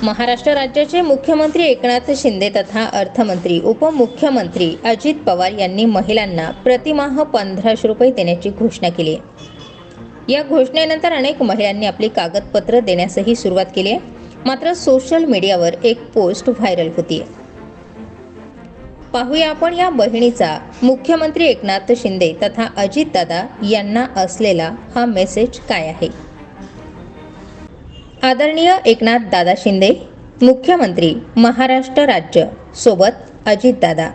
महाराष्ट्र राज्याचे मुख्यमंत्री एकनाथ शिंदे तथा अर्थमंत्री उपमुख्यमंत्री अजित पवार यांनी महिलांना प्रतिमाह पंधराशे रुपये देण्याची घोषणा केली या घोषणेनंतर अनेक महिलांनी आपली कागदपत्र देण्यासही सुरुवात केली आहे. मात्र सोशल मीडियावर एक पोस्ट व्हायरल होती. पाहूया आपण या बहिणीचा. मुख्यमंत्री एकनाथ शिंदे तथा अजितदादा यांना असलेला हा मेसेज काय आहे? आदरणीय एकनाथ दादा शिंदे मुख्यमंत्री महाराष्ट्र राज्य सोबत अजितदादा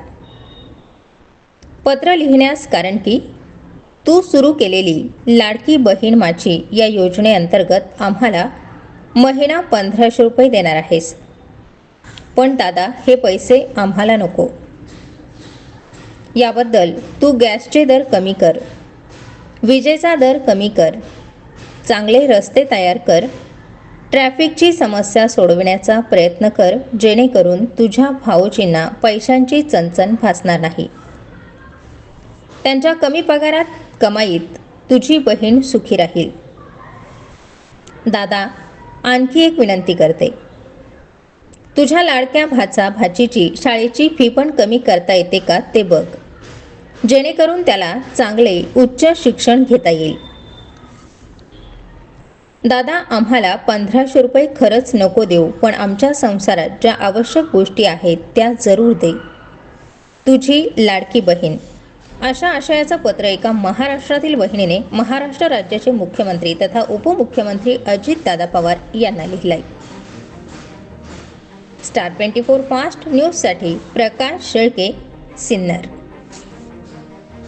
पत्र लिहिण्यास कारण की तू सुरू केलेली लाडकी बहीण माझी या योजनेअंतर्गत आम्हाला महिना पंधराशे रुपये देणार आहेस. पण दादा हे पैसे आम्हाला नको. याबद्दल तू गॅसचे दर कमी कर विजेचा दर कमी कर चांगले रस्ते तयार कर ट्रॅफिकची समस्या सोडविण्याचा प्रयत्न कर जेणेकरून तुझ्या भाऊजींना पैशांची चणचण भासणार नाही. त्यांच्या कमी पगारात कमाईत तुझी बहीण सुखी राहील. दादा आणखी एक विनंती करते. तुझ्या लाडक्या भाचा भाचीची शाळेची फी पण कमी करता येते का ते बघ. जेणेकरून त्याला चांगले उच्च शिक्षण घेता येईल. दादा आम्हाला पंधराशे रुपये खरंच नको देऊ पण आमच्या संसारात ज्या आवश्यक गोष्टी आहेत त्या जरूर दे. तुझी लाडकी बहीण. अशा आशयाचं पत्र एका महाराष्ट्रातील बहिणीने महाराष्ट्र राज्याचे मुख्यमंत्री तथा उपमुख्यमंत्री अजितदादा पवार यांना लिहिलंय. स्टार ट्वेंटी फोर फास्ट न्यूजसाठी प्रकाश शेळके सिन्नर.